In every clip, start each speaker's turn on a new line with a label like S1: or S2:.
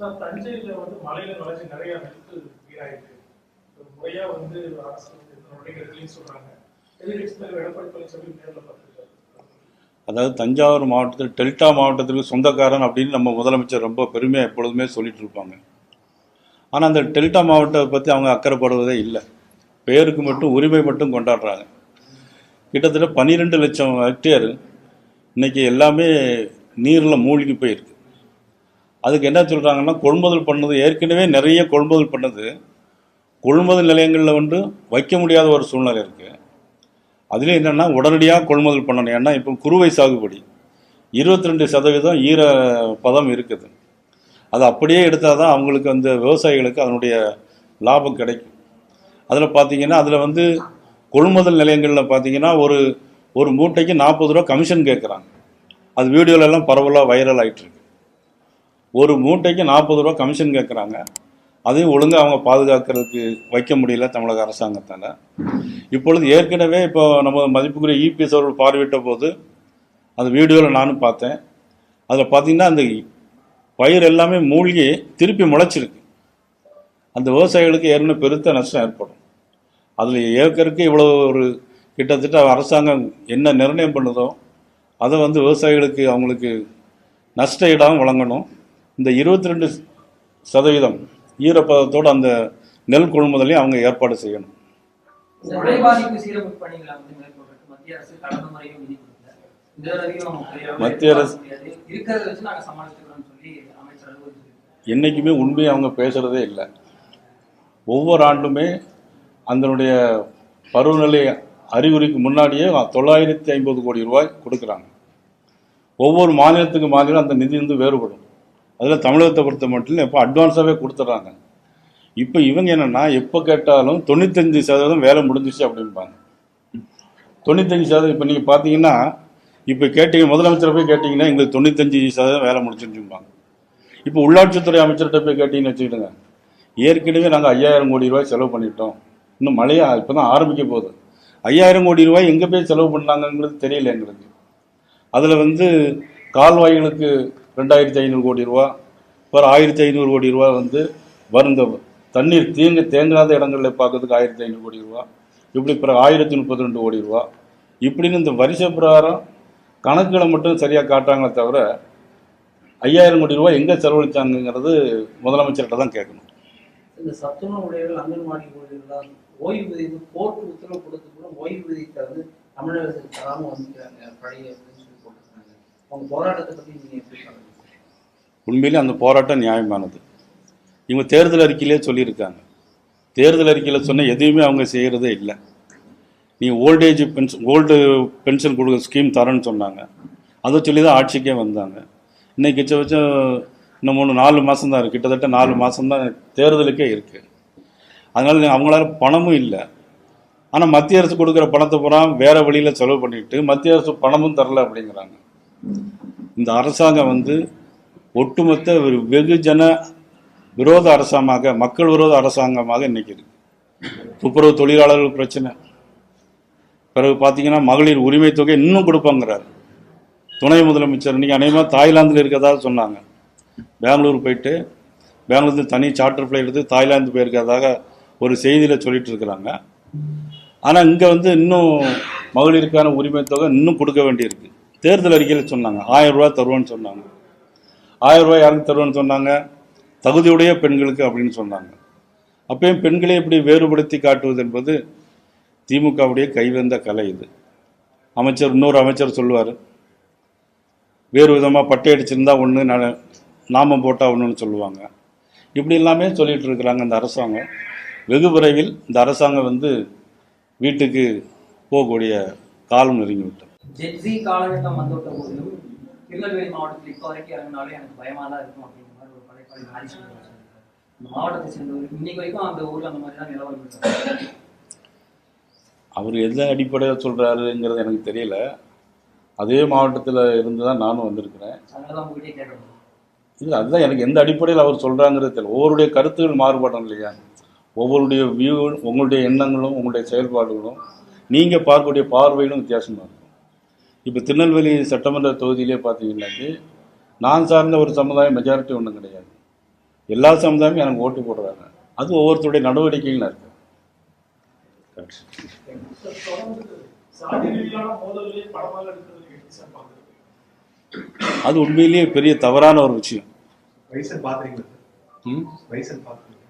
S1: Sir தஞ்சையில் வந்து மலையில வளர்ச்சி நிறைய நெல் வீணாயிருக்கு. முறையா வந்து அரசு நடவடிக்கைகளையும் சொல்றாங்க.
S2: அதாவது தஞ்சாவூர் மாவட்டத்தில் டெல்டா மாவட்டத்திற்கு சொந்தக்காரன் அப்படின்னு நம்ம முதலமைச்சர் ரொம்ப பெருமையாக எப்பொழுதுமே சொல்லிட்டு இருப்பாங்க. ஆனால் அந்த டெல்டா மாவட்டத்தை பற்றி அவங்க அக்கறைப்படுவதே இல்லை. பேருக்கு மட்டும் உரிமை மட்டும் கொண்டாடுறாங்க. கிட்டத்தட்ட பன்னிரெண்டு லட்சம் ஹெக்டேர் இன்னைக்கு எல்லாமே நீரில் மூழ்கி போயிருக்கு. அதுக்கு என்ன சொல்கிறாங்கன்னா கொள்முதல் பண்ணது ஏற்கனவே நிறைய கொள்முதல் பண்ணது. கொள்முதல் நிலையங்களில் வந்து வைக்க முடியாத ஒரு சூழ்நிலை இருக்குது அதுலேயும் என்னென்னா உடனடியாக கொள்முதல் பண்ணணும். ஏன்னா இப்போ குறுவை சாகுபடி. இருபத்தி ரெண்டு சதவீதம் ஈர பதம் இருக்குது. அது அப்படியே எடுத்தால் தான் அவங்களுக்கு அந்த விவசாயிகளுக்கு அதனுடைய லாபம் கிடைக்கும். அதில் பார்த்தீங்கன்னா அதில் வந்து கொள்முதல் நிலையங்களில் பார்த்தீங்கன்னா ஒரு ஒரு மூட்டைக்கு நாற்பது ரூபா கமிஷன் கேட்குறாங்க அது வீடியோலெல்லாம் பரவலாக வைரல் ஆகிட்டுருக்கு ஒரு மூட்டைக்கு நாற்பது ரூபா கமிஷன் கேட்குறாங்க அதையும் ஒழுங்காக அவங்க பாதுகாக்கிறதுக்கு வைக்க முடியல தமிழக அரசாங்கத்தால். இப்பொழுது ஏற்கனவே இப்போ நம்ம மதிப்புக்குரிய இபிஎஸ் அவர்கள் பார்வையிட்ட போது அந்த வீடியோவில் நானும் பார்த்தேன். அதில் பார்த்தீங்கன்னா அந்த பயிர் எல்லாமே மூழ்கி திருப்பி முளைச்சிருக்கு. அந்த விவசாயிகளுக்கு ஏற்கனவே பெருத்த நஷ்டம் ஏற்படும். அதில் ஏக்கருக்கு இவ்வளோ ஒரு கிட்டத்தட்ட அரசாங்கம் என்ன நிர்ணயம் பண்ணுதோ அதை வந்து விவசாயிகளுக்கு அவங்களுக்கு நஷ்ட இடம் வழங்கணும். இந்த இருபத்தி ரெண்டு சதவீதம் ஈரப்பதத்தோடு அந்த நெல் கொள்முதலையும் அவங்க ஏற்பாடு செய்யணும்.
S3: மத்திய அரசு
S2: என்றைக்குமே உண்மையை அவங்க பேசுகிறதே இல்லை. ஒவ்வொரு ஆண்டுமே அதனுடைய பருவநிலை அறிகுறிக்கு முன்னாடியே தொள்ளாயிரத்தி ஐம்பது கோடி ரூபாய் கொடுக்குறாங்க. ஒவ்வொரு மாநிலத்துக்கு மாநிலம் அந்த நிதி வந்து வேறுபடும். அதில் தமிழகத்தை பொறுத்த மட்டும் இப்போ அட்வான்ஸாகவே கொடுத்துட்றாங்க. இப்போ இவங்க என்னென்னா எப்போ கேட்டாலும் தொண்ணூத்தஞ்சு சதவீதம் வேலை முடிஞ்சிச்சு அப்படிம்பாங்க. தொண்ணூத்தஞ்சு சதவீதம் இப்போ நீங்கள் பார்த்தீங்கன்னா இப்போ கேட்டீங்க முதலமைச்சரை போய் கேட்டிங்கன்னா எங்களுக்கு தொண்ணூத்தஞ்சு சதவீதம் வேலை முடிஞ்சிருச்சும்பாங்க. இப்போ உள்ளாட்சித்துறை அமைச்சர்கிட்ட போய் கேட்டிங்கன்னு வச்சுக்கிடுங்க. ஏற்கனவே நாங்கள் ஐயாயிரம் கோடி ரூபாய் செலவு பண்ணிட்டோம். இன்னும் மழையா இப்போ தான் ஆரம்பிக்க போகுது. ஐயாயிரம் கோடி ரூபாய் எங்கே போய் செலவு பண்ணாங்கங்கிறது தெரியல எங்களுக்கு. அதில் வந்து கால்வாய்களுக்கு ரெண்டாயிரத்தி ஐநூறு கோடி ரூபா ஒரு ஆயிரத்தி ஐநூறு கோடி ரூபா வந்து வருந்த தண்ணீர் தேங்க தேங்காத இடங்களில் பார்க்கறதுக்கு ஆயிரத்தி ஐநூறு கோடி ரூபா. இப்படி பிறகு ஆயிரத்தி முப்பத்தி ரெண்டு கோடி ரூபா. இப்படின்னு இந்த வரிசை பிரகாரம் கணக்குகளை மட்டும் சரியாக காட்டுறாங்களே தவிர ஐயாயிரம் கோடி ரூபாய் எங்கே செலவழிச்சாங்கங்கிறது முதலமைச்சர்கிட்ட தான் கேட்கணும்.
S4: இந்த சத்துணவு அங்கன்வாடி ஊழியர்கள் ஓய்வூதியம் கோர்ட்டு உத்தரவு கொடுத்து கூட ஓய்வூதியத்தை வந்து தமிழகத்துக்கு தராமல் வந்துக்கிறாங்க பழைய
S2: உண்மையிலே அந்த போராட்டம் நியாயமானது. இவங்க தேர்தல் அறிக்கையிலே சொல்லியிருக்காங்க. தேர்தல் அறிக்கையில் சொன்ன எதுவுமே அவங்க செய்கிறதே இல்லை. நீ old age pension old pension கொடுக்குற ஸ்கீம் தரேன்னு சொன்னாங்க. அதை சொல்லி தான் ஆட்சிக்கே வந்தாங்க. இன்னைக்கு வச்சம் இன்னும் மூணு நாலு மாதம் தான் இருக்குது கிட்டத்தட்ட நாலு மாதம் தான் தேர்தலுக்கே இருக்குது அதனால் அவங்களால பணமும் இல்லை. ஆனால் மத்திய அரசு கொடுக்குற பணத்தை பூரா வேறு வழியில் செலவு பண்ணிட்டு மத்திய அரசு பணமும் தரல அப்படிங்கிறாங்க. இந்த அரசாங்கம் வந்து ஒட்டுமொத்த ஒரு வெகுஜன விரோத அரசாங்கமாக மக்கள் விரோத அரசாங்கமாக இன்னைக்கு இருக்கு. துப்புரவு தொழிலாளர்கள் பிரச்சனை. பிறகு பார்த்தீங்கன்னா மகளிர் உரிமை தொகை இன்னும் கொடுப்பாங்கிறார். துணை முதலமைச்சர் இன்றைக்கி அநேகமாக தாய்லாந்தில் இருக்கிறதா சொன்னாங்க. பெங்களூர் போயிட்டு பெங்களூர்லேருந்து தனி சார்ட்டர் ஃப்ளைட் எடுத்து தாய்லாந்து போயிருக்கிறதாக ஒரு செய்தியில் சொல்லிட்டு இருக்கிறாங்க. ஆனால் இங்கே வந்து இன்னும் மகளிருக்கான உரிமை தொகை இன்னும் கொடுக்க வேண்டியிருக்கு. தேர்தல் அறிக்கையில் சொன்னாங்க. ஆயிரம் ரூபாய் தருவோன்னு சொன்னாங்க. ஆயிரம் ரூபாய் யாருக்கு தருவோன்னு சொன்னாங்க? தகுதியுடைய பெண்களுக்கு அப்படின்னு சொன்னாங்க. அப்பயும் பெண்களை இப்படி வேறுபடுத்தி காட்டுவது என்பது திமுகவுடைய கைவந்த கலை இது. அமைச்சர் இன்னொரு அமைச்சர் சொல்லுவார். வேறு விதமாக பட்டை அடிச்சிருந்தா ஒன்று நாமம் போட்டால் ஒன்றுன்னு சொல்லுவாங்க. இப்படி எல்லாமே சொல்லிட்டு இருக்கிறாங்க இந்த அரசாங்கம். வெகு விரைவில் இந்த அரசாங்கம் வந்து வீட்டுக்கு போகக்கூடிய காலம் நெருங்கி
S3: ஜெட்ஸி காலகட்டம் வந்துவிட்ட போதிலும் திருநெல்வேலி மாவட்டத்தில் இப்போ வரைக்கும் இறங்கினாலே எனக்கு பயமா தான் இருக்கும் அப்படிங்கிற மாதிரி ஒரு படைப்பாளி சொல்லியிருக்காரு. இந்த மாவட்டத்தை சேர்ந்தவர் இன்னைக்கு வரைக்கும் அந்த ஊர்ல அந்த மாதிரி தான் நிலவரம்.
S2: அவர் எந்த அடிப்படையில் சொல்கிறாருங்கிறது எனக்கு தெரியல. அதே மாவட்டத்தில் இருந்து தான் நானும் வந்திருக்கிறேன் இல்லை அதுதான் எனக்கு எந்த அடிப்படையில் அவர் சொல்கிறாங்கிறது தெரியல. ஒவ்வொருடைய கருத்துகள் மாறுபடும் இல்லையா? ஒவ்வொருடைய வியூ உங்களுடைய எண்ணங்களும் உங்களுடைய செயல்பாடுகளும் நீங்கள் பார்க்கக்கூடிய பார்வைகளும் வித்தியாசமாக இருக்கும் இப்போ திருநெல்வேலி சட்டமன்ற தொகுதியிலே பார்த்தீங்கன்னாக்கு நான் சார்ந்த ஒரு சமுதாயம் மெஜாரிட்டி ஒன்றும் கிடையாது. எல்லா சமுதாயமும் எனக்கு ஓட்டு போடுறாங்க. அது ஒவ்வொருத்தருடைய நடவடிக்கைகள் இருக்கு. அது உண்மையிலேயே பெரிய தவறான ஒரு விஷயம். ம்?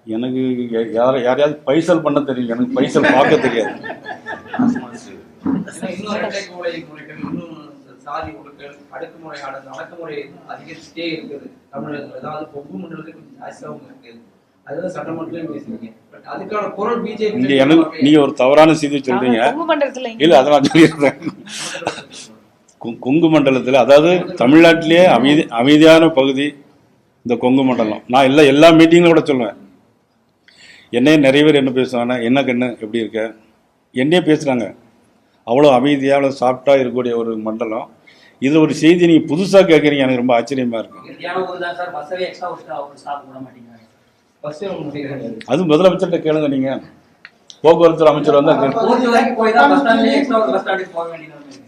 S2: எனக்கு யார யாரையாவது பைசல் பண்ண தெரியும் எனக்கு பைசல் பார்க்க தெரியாது.
S4: சாதி ஒடுக்கல் அடக்குமுறை ஆடல் அடக்குமுறை அதிகரிச்சுட்டே இருக்குது. தமிழகத்தில். அதாவது பொங்கு மண்டலத்தில் கொஞ்சம் ஜாஸ்தியாகவும் இருக்குது அதுதான் சட்டமன்றத்திலையும் பேசுறீங்க பட் அதுக்கான குரல் பிஜேபி
S2: இங்க எனக்கு நீங்க ஒரு தவறான செய்தி சொல்றீங்க.
S5: கொங்கு மண்டலத்துல
S2: இல்ல அதை நான் சொல்லிடுறேன். கொ- கொங்கு மண்டலத்தில் அதாவது தமிழ்நாட்டிலேயே அமைதி அமைதியான பகுதி இந்த கொங்கு மண்டலம். நான் எல்லா எல்லா மீட்டிங்ல கூட சொல்லுவேன். என்னையே நிறைய பேர் என்ன பேசுவாங்க என்ன கண்ணு எப்படி இருக்க? என்னையே பேசுறாங்க. அவ்வளோ அமைதியாக அவ்வளோ சாஃப்டாக இருக்கக்கூடிய ஒரு மண்டலம். இதில் ஒரு செய்தி நீங்கள் புதுசாக கேட்குறீங்க எனக்கு ரொம்ப ஆச்சரியமா இருக்கு.
S3: இறுதியான ஊர் தான் சார்? பஸ்ஸவே எக்ஸ்ட்ரா ஒரு ஸ்டாப் போட மாட்டேங்கிறாங்க.
S4: ஃபர்ஸ்ட் முடியாது
S2: அது முதலமைச்சர்கிட்ட கேளுங்க நீங்க. போக்குவரத்து அமைச்சர் வந்து கேளு.
S3: ஊட்டி வரைக்கும் போய் தான் பஸ் ஸ்டாண்ட்லேயே எக்ஸ்ட்ரா ஒரு பஸ் ஸ்டாண்டுக்கு போக வேண்டியது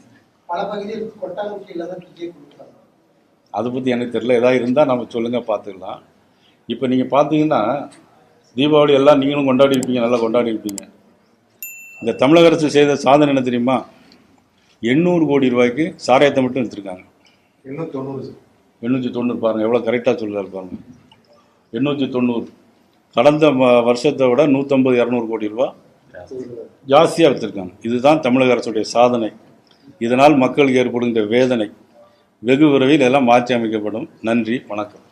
S6: பல பகுதியில் கொட்டாங்குச்சியில் தான் டிக்கெட் கொடுக்குறாங்க.
S2: அதை பற்றி எனக்கு தெரியல. ஏதாவது இருந்தால் நம்ம சொல்லுங்கள் பார்த்துக்கலாம் இப்போ நீங்கள் பார்த்தீங்கன்னா தீபாவளி எல்லாம் நீங்களும் கொண்டாடி இருப்பீங்க நல்லா கொண்டாடி இருப்பீங்க. இந்த தமிழக அரசு செய்த சாதனை என்ன தெரியுமா? எண்ணூறு கோடி ரூபாய்க்கு சாராயத்தை மட்டும் எடுத்திருக்காங்க. எண்ணூற்றி தொண்ணூறு பாருங்கள் எவ்வளோ கரெக்டாக சொல்கிறாரு பாருங்க. எண்ணூற்றி தொண்ணூறு கடந்த வருஷத்தை விட நூற்றம்பது இரநூறு கோடி ரூபா ஜாஸ்தியாக எடுத்திருக்காங்க. இதுதான் தமிழக அரசுடைய சாதனை. இதனால் மக்களுக்கு ஏற்படுகின்ற வேதனை. வெகு விரைவில் எல்லாம் மாற்றி அமைக்கப்படும். நன்றி வணக்கம்.